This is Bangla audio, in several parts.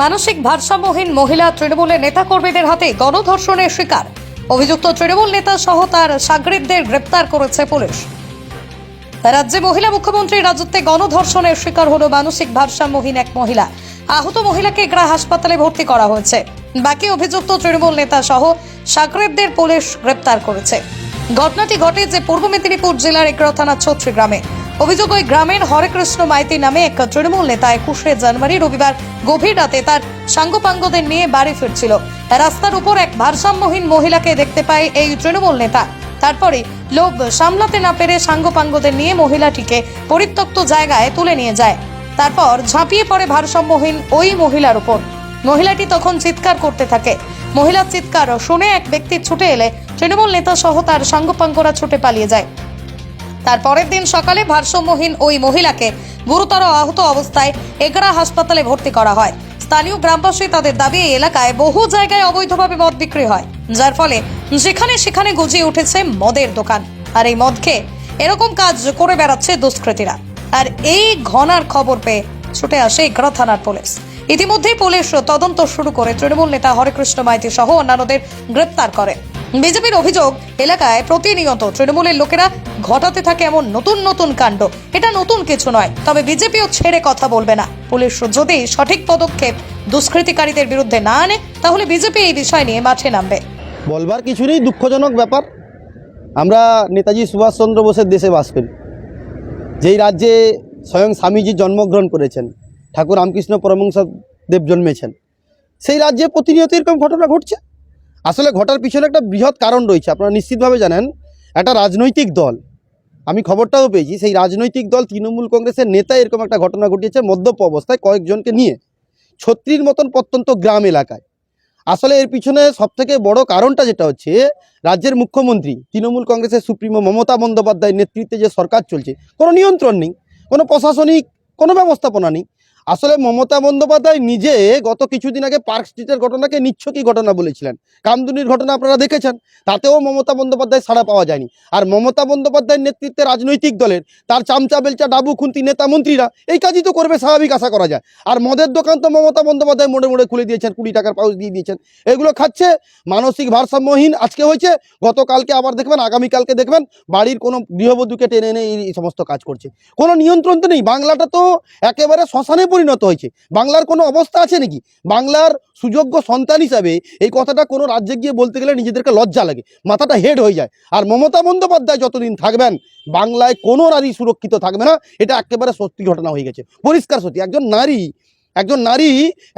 মানসিক ভারসাম্যহীন মহিলা তৃণমূলের নেতাকর্মীদের হাতে গণধর্ষণের শিকার। অভিযুক্ত তৃণমূল নেতা সহ তার সাগরিকদের গ্রেপ্তার করেছে পুলিশ। রাজ্যে মহিলা মুখ্যমন্ত্রীর রাজত্বে গণধর্ষণের শিকার হলো মানসিক ভারসাম্যহীন এক মহিলা। আহত মহিলাকে গ্রা হাসপাতালে ভর্তি করা হয়েছে। বাকি অভিযুক্ত তৃণমূল নেতা সহ সাগরেবদের পুলিশ গ্রেপ্তার করেছে। ঘটনাটি ঘটে যে পূর্ব মেদিনীপুর জেলার একরা থানা ছত্রি গ্রামে। অভিযোগ ওই গ্রামের হরেকৃষ্ণ মাইতি নামে এক তৃণমূল নেতা একুশে জানুয়ারি রবিবার গভীর রাতে তার সাঙ্গপাঙ্গদের নিয়ে বাড়ি ফিরছিল। রাস্তার উপর এক ভারসাম্যহীন মহিলাকে দেখতে পায় এই তৃণমূল নেতা। তারপরে লোভ সামলাতে না পেরে সাঙ্গপাঙ্গদের নিয়ে মহিলাটিকে পরিত্যক্ত জায়গায় তুলে নিয়ে যায়। তারপর ঝাঁপিয়ে পড়ে ভারসাম্যহীন ওই মহিলার উপর। মহিলাটি তখন চিৎকার করতে থাকে। মহিলার চিৎকার শুনে এক ব্যক্তি ছুটে এলে তৃণমূল নেতা সহ তার সাঙ্গপাঙ্গরা ছুটে পালিয়ে যায়। তার পরের দিন সকালে ভারসাম্যহীন ওই মহিলাকে গুরুতর আহত অবস্থায় এগরা হাসপাতালে ভর্তি করা হয়। স্থানীয় গ্রামবাসী তাদের দাবি, এই এলাকায় বহু জায়গায় অবৈধভাবে মদ বিক্রি হয়, যার ফলে যেখানে সেখানে গজিয়ে উঠেছে মদের দোকান। আর এই মদ খেয়ে এরকম কাজ করে বেড়াচ্ছে দুষ্কৃতীরা। আর এই ঘনার খবর পেয়ে ছুটে আসে এগরা থানার পুলিশ। ইতিমধ্যেই পুলিশ তদন্ত শুরু করে তৃণমূল নেতা হরেকৃষ্ণ মাইতি সহ অন্যান্যদের গ্রেপ্তার করে। বিজেপির অভিযোগ, এলাকায় প্রতিনিয়ত তৃণমূলের লোকেরা ঘটাতে থাকে এমন নতুন নতুন কাণ্ড। এটা নতুন কিছু নয়, তবে বিজেপিও ছেড়ে কথা বলবে না। পুলিশ যদি সঠিক পদক্ষেপ দুষ্কৃতিকারীদের বিরুদ্ধে না আনে, তাহলে বিজেপি এই বিষয় নিয়ে মাঠে নামবে। বলবার কিছু নেই, দুঃখজনক ব্যাপার। আমরা নেতাজি সুভাষচন্দ্র বোসের দেশে বাস করি। যেই রাজ্যে স্বয়ং স্বামীজি জন্মগ্রহণ করেছেন, ঠাকুর রামকৃষ্ণ পরমংস দেব জন্মেছেন, সেই রাজ্যে প্রতিনিয়ত এরকম ঘটনা ঘটছে। আসলে ঘটার পিছনে একটা বৃহৎ কারণ রয়েছে, আপনারা নিশ্চিতভাবে জানেন। একটা রাজনৈতিক দল, আমি খবরটাও পেয়েছি, সেই রাজনৈতিক দল তৃণমূল কংগ্রেসের নেতা এরকম একটা ঘটনা ঘটিয়েছে মদ্যপ অবস্থায় কয়েকজনকে নিয়ে, ছত্রির মতন প্রত্যন্ত গ্রাম এলাকায়। আসলে এর পিছনে সবথেকে বড় কারণটা যেটা হচ্ছে, রাজ্যের মুখ্যমন্ত্রী, তৃণমূল কংগ্রেসের সুপ্রিমো মমতা বন্দ্যোপাধ্যায়ের নেতৃত্বে যে সরকার চলছে, কোনো নিয়ন্ত্রণ নেই, কোনো প্রশাসনিক কোনো ব্যবস্থাপনা নেই আসলে মমতা বন্দ্যোপাধ্যায় নিজে গত কিছুদিন আগে পার্ক স্ট্রিটের ঘটনাকে নিচ্ছকই ঘটনা বলেছিলেন। কামদুনির ঘটনা আপনারা দেখেছেন, তাতেও মমতা বন্দ্যোপাধ্যায় সাড়া পাওয়া যায়নি। আর মমতা বন্দ্যোপাধ্যায়ের নেতৃত্বে রাজনৈতিক দলের, তার চামচা, বেলচা, ডাবু, খুন্তি নেতা মন্ত্রীরা এই কাজই তো করবে, স্বাভাবিক আশা করা যায়। আর মদের দোকান তো মমতা বন্দ্যোপাধ্যায় মোড়ে মোড়ে খুলে দিয়েছেন, কুড়ি টাকার পাউচ দিয়ে দিয়েছেন। এগুলো খাচ্ছে মানসিক ভারসাম্যহীন আজকে হয়েছে, গতকালকে আবার দেখবেন, আগামীকালকে দেখবেন, বাড়ির কোনো গৃহবধূকে টেনে এনে এই সমস্ত কাজ করছে। কোনো নিয়ন্ত্রণ তো নেই, বাংলাটা তো একেবারে শ্মশানে পরিণত হয়েছে। বাংলার কোনো অবস্থা আছে নাকি? বাংলার সুযোগ্য সন্তান হিসাবে এই কথাটা কোনো রাজ্যে গিয়ে বলতে গেলে নিজেদেরকে লজ্জা লাগে, মাথাটা হেড হয়ে যায়। আর মমতা বন্দ্যোপাধ্যায় যতদিন থাকবেন, বাংলায় কোনো নারী সুরক্ষিত থাকবে না, এটা একেবারে সত্যি ঘটনা হয়ে গেছে। পরিষ্কার সত্যি, একজন নারী একজন নারী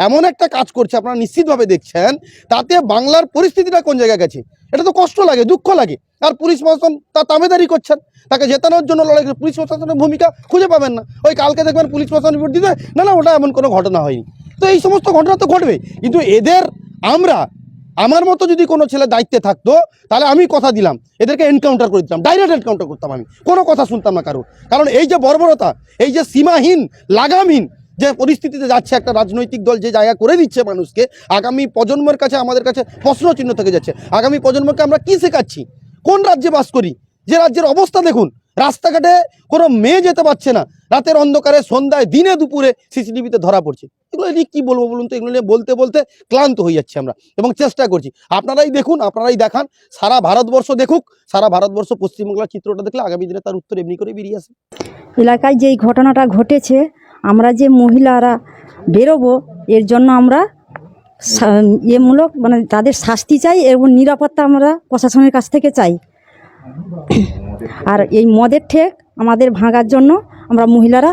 এমন একটা কাজ করছে, আপনারা নিশ্চিতভাবে দেখছেন, তাতে বাংলার পরিস্থিতিটা কোন জায়গায় গেছে? এটা তো কষ্ট লাগে, দুঃখ লাগে। আর পুলিশ প্রশাসন তার তামেদারি করছেন। তাকে জেতানোর জন্য লড়াই পুলিশ প্রশাসনের ভূমিকা খুঁজে পাবেন না। ওই কালকে দেখবেন পুলিশ প্রশাসন রিপোর্ট দিতে না না, ওটা এমন কোনো ঘটনা হয়নি। তো এই সমস্ত ঘটনা তো ঘটবে। কিন্তু এদের আমরা, আমার মতো যদি কোনো ছেলে দায়িত্বে থাকতো, তাহলে আমি কথা দিলাম। এদেরকে এনকাউন্টার করে দিতাম। ডাইরেক্ট এনকাউন্টার করতাম আমি। কোনো কথা শুনতাম না কারও। কারণ এই যে বর্বরতা, এই যে সীমাহীন, লাগামহীন যে পরিস্থিতিতে যাচ্ছে একটা রাজনৈতিক দল যে জায়গা করে দিচ্ছে মানুষকে, আগামী প্রজন্মের কাছে আমাদের কাছে প্রশ্ন চিহ্ন থেকে যাচ্ছে। আগামী প্রজন্মকে আমরা কি শেখাচ্ছি? কোন রাজ্যে বাস করি? যে রাজ্যের অবস্থা দেখুন, রাস্তাঘাটে কোনো মেয়ে যেতে পারছে না। রাতের অন্ধকারে সন্ধ্যায় দিনে দুপুরে সিসিটিভিতে ধরা পড়ছে। এগুলো নিয়ে কী বলব বলুন তো? এগুলো নিয়ে বলতে বলতে ক্লান্ত হয়ে যাচ্ছি আমরা এবং চেষ্টা করছি। আপনারাই দেখুন, আপনারাই দেখান। সারা ভারতবর্ষ দেখুক, সারা ভারতবর্ষ পশ্চিমবাংলার চিত্রটা দেখলে আগামী দিনে তার উত্তর এমনি করে বেরিয়ে আসে। এলাকায় যেই ঘটনাটা ঘটেছে আমরা যে মহিলারা বেরোবো, এর জন্য আমরা ইয়েমূলক মানে তাদের শাস্তি চাই এবং নিরাপত্তা আমরা প্রশাসনের কাছ থেকে চাই। আর এই মদের ঠেক আমাদের ভাঙার জন্য আমরা মহিলারা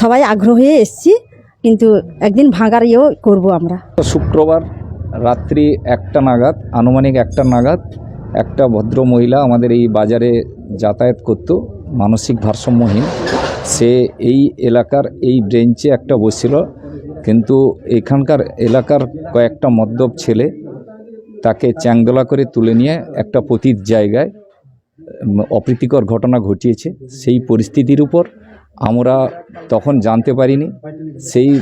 সবাই আগ্রহ হয়ে এসছি, কিন্তু একদিন ভাঙার ইয়েও করব আমরা। শুক্রবার রাত্রি একটা নাগাদ, আনুমানিক একটা নাগাদ, একটা ভদ্র মহিলা আমাদের এই বাজারে যাতায়াত করত, মানসিক ভারসাম্যহীন। সে এই এলাকার এই ব্রেঞ্চে একটা বসছিল। কিন্তু এখানকার এলাকার কয়েকটা মদ্যপ ছেলে তাকে চ্যাংদোলা করে তুলে নিয়ে একটা পতিত জায়গায় অপ্রীতিকর ঘটনা ঘটিয়েছে। সেই পরিস্থিতির উপর আমরা তখন জানতে পারিনি। সেই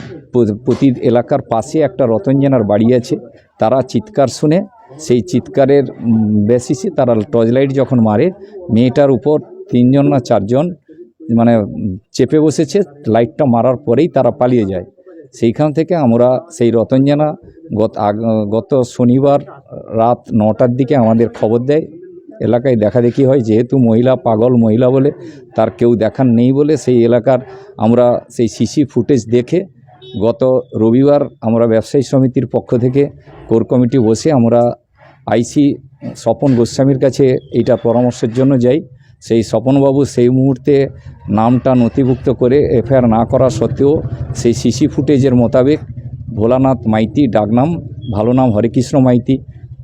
প্রতি এলাকার পাশে একটা রতঞ্জনার বাড়ি আছে। তারা চিৎকার শুনে সেই চিৎকারের বেসিসে তারা টর্চ লাইট যখন মারে, মেয়েটার উপর তিনজন না চারজন মানে চেপে বসেছে, লাইটটা মারার পরেই তারা পালিয়ে যায়। সেইখান থেকে আমরা সেই রতঞ্জনা গত গত শনিবার রাত নটার দিকে আমাদের খবর দেয়। এলাকায় দেখা দেখি হয়, যেহেতু মহিলা পাগল মহিলা বলে তার কেউ দেখার নেই বলে সেই এলাকার আমরা সেই সিসি ফুটেজ দেখে গত রবিবার আমরা ব্যবসায়ী সমিতির পক্ষ থেকে কোর কমিটি বসে আমরা আইসি স্বপন গোস্বামীর কাছে এইটা পরামর্শের জন্য যাই। সেই স্বপনবাবু সেই মুহূর্তে নামটা নথিভুক্ত করে এফআইআর না করা সত্ত্বেও সেই সিসি ফুটেজের মোতাবেক ভোলানাথ মাইতি, ডাকনাম ভালো নাম হরেকৃষ্ণ মাইতি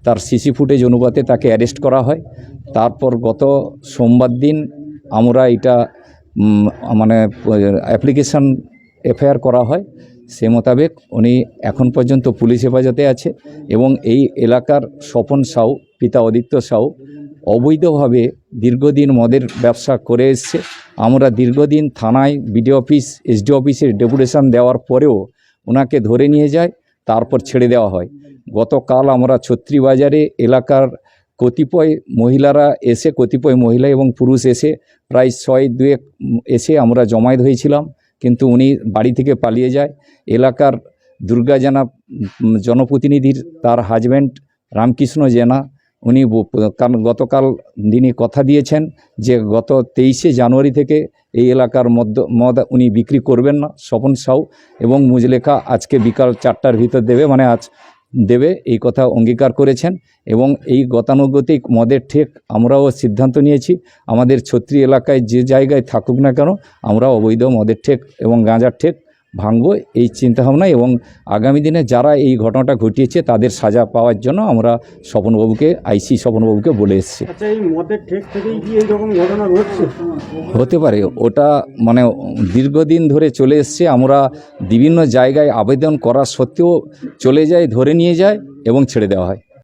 তার সিসি ফুটেজ অনুপাতে তাকে অ্যারেস্ট করা হয়। তারপর গত সোমবার দিন আমরা এটা মানে অ্যাপ্লিকেশান এফআইআর করা হয়। সে মোতাবেক উনি এখন পর্যন্ত পুলিশ হেফাজতে আছে এবং এই এলাকার স্বপন সাউ, পিতা অদিত্য সাউ অবৈধভাবে দীর্ঘদিন মদের ব্যবসা করে এসছে। আমরা দীর্ঘদিন থানায় বিডি অফিস এসডি অফিসের ডেপুটেশন দেওয়ার পরেও ওনাকে ধরে নিয়ে যায়, তারপর ছেড়ে দেওয়া হয়। গতকাল আমরা ছত্রীবাজারে এলাকার কতিপয় মহিলারা এসে, কতিপয় মহিলা এবং পুরুষ এসে প্রায় ছয় দুয়েক এসে আমরা জমায়েত হয়েছিলাম, কিন্তু উনি বাড়ি থেকে পালিয়ে যায়। এলাকার দুর্গা জেনা জনপ্রতিনিধির, তার হাজব্যান্ড রামকৃষ্ণ জেনা উনি কারণ গতকাল তিনি কথা দিয়েছেন যে গত তেইশে জানুয়ারি থেকে এই এলাকার মধ্য মদ উনি বিক্রি করবেন না, স্বপন সাউ এবং মুজলেখা আজকে বিকাল চারটার ভিতর দেবে মানে আজ দেবে, এই কথা অঙ্গীকার করেছেন এবং এই গতানুগতিক মদের ঠেক আমরাও সিদ্ধান্ত নিয়েছি, আমাদের ছত্রী এলাকায় যে জায়গায় থাকুক না কেন, আমরা অবৈধ মদের ঠেক এবং গাঁজার ঠেক ভাঙবো এই চিন্তাভাবনা এবং আগামী দিনে যারা এই ঘটনাটা ঘটিয়েছে তাদের সাজা পাওয়ার জন্য আমরা স্বপনবাবুকে আইসি স্বপনবাবুকে বলে এসেছি। আচ্ছা হতে পারে ওটা মানে দীর্ঘদিন ধরে চলে এসছে আমরা বিভিন্ন জায়গায় আবেদন করা সত্ত্বেও চলে যায় ধরে নিয়ে যায় এবং ছেড়ে দেওয়া হয়।